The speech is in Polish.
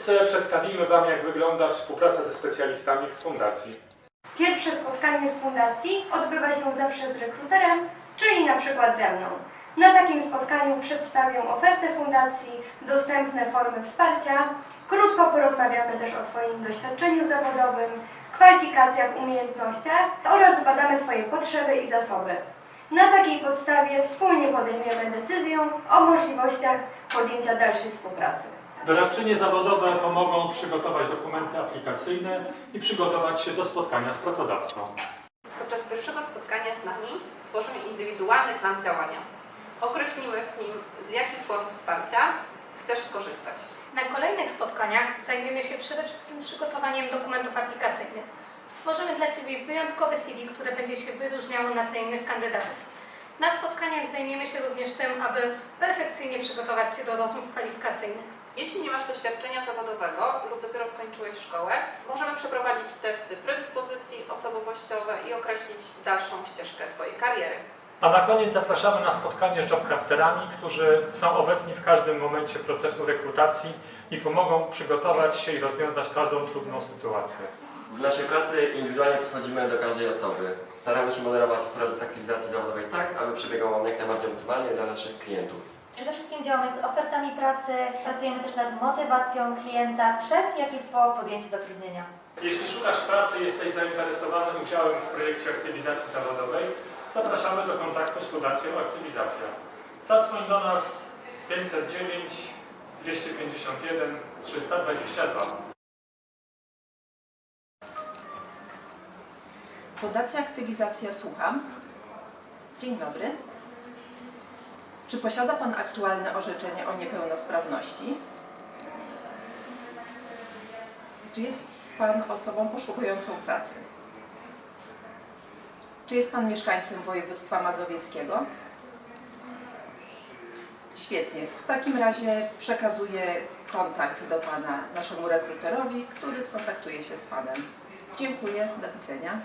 Wkrótce przedstawimy Wam, jak wygląda współpraca ze specjalistami w fundacji. Pierwsze spotkanie w fundacji odbywa się zawsze z rekruterem, czyli na przykład ze mną. Na takim spotkaniu przedstawię ofertę fundacji, dostępne formy wsparcia, krótko porozmawiamy też o Twoim doświadczeniu zawodowym, kwalifikacjach, umiejętnościach oraz zbadamy Twoje potrzeby i zasoby. Na takiej podstawie wspólnie podejmiemy decyzję o możliwościach podjęcia dalszej współpracy. Doradczynie zawodowe pomogą przygotować dokumenty aplikacyjne i przygotować się do spotkania z pracodawcą. Podczas pierwszego spotkania z nami stworzymy indywidualny plan działania. Określimy w nim, z jakich form wsparcia chcesz skorzystać. Na kolejnych spotkaniach zajmiemy się przede wszystkim przygotowaniem dokumentów aplikacyjnych. Stworzymy dla Ciebie wyjątkowe CV, które będzie się wyróżniało na tle innych kandydatów. Na spotkaniach zajmiemy się również tym, aby perfekcyjnie przygotować Cię do rozmów kwalifikacyjnych. Jeśli nie masz doświadczenia zawodowego lub dopiero skończyłeś szkołę, możemy przeprowadzić testy predyspozycji osobowościowe i określić dalszą ścieżkę Twojej kariery. A na koniec zapraszamy na spotkanie z jobcrafterami, którzy są obecni w każdym momencie procesu rekrutacji i pomogą przygotować się i rozwiązać każdą trudną sytuację. W naszej pracy indywidualnie podchodzimy do każdej osoby. Staramy się moderować proces aktywizacji zawodowej tak, aby przebiegał on jak najbardziej optymalnie dla naszych klientów. Przede wszystkim działamy z ofertami pracy, pracujemy też nad motywacją klienta przed, jak i po podjęciu zatrudnienia. Jeśli szukasz pracy i jesteś zainteresowany udziałem w projekcie aktywizacji zawodowej, zapraszamy do kontaktu z Fundacją Aktywizacja. Zadzwoń do nas 509 251 322. Fundacja Aktywizacja Słucham. Dzień dobry. Czy posiada Pan aktualne orzeczenie o niepełnosprawności? Czy jest Pan osobą poszukującą pracy? Czy jest Pan mieszkańcem województwa mazowieckiego? Świetnie. W takim razie przekazuję kontakt do Pana naszemu rekruterowi, który skontaktuje się z Panem. Dziękuję. Do widzenia.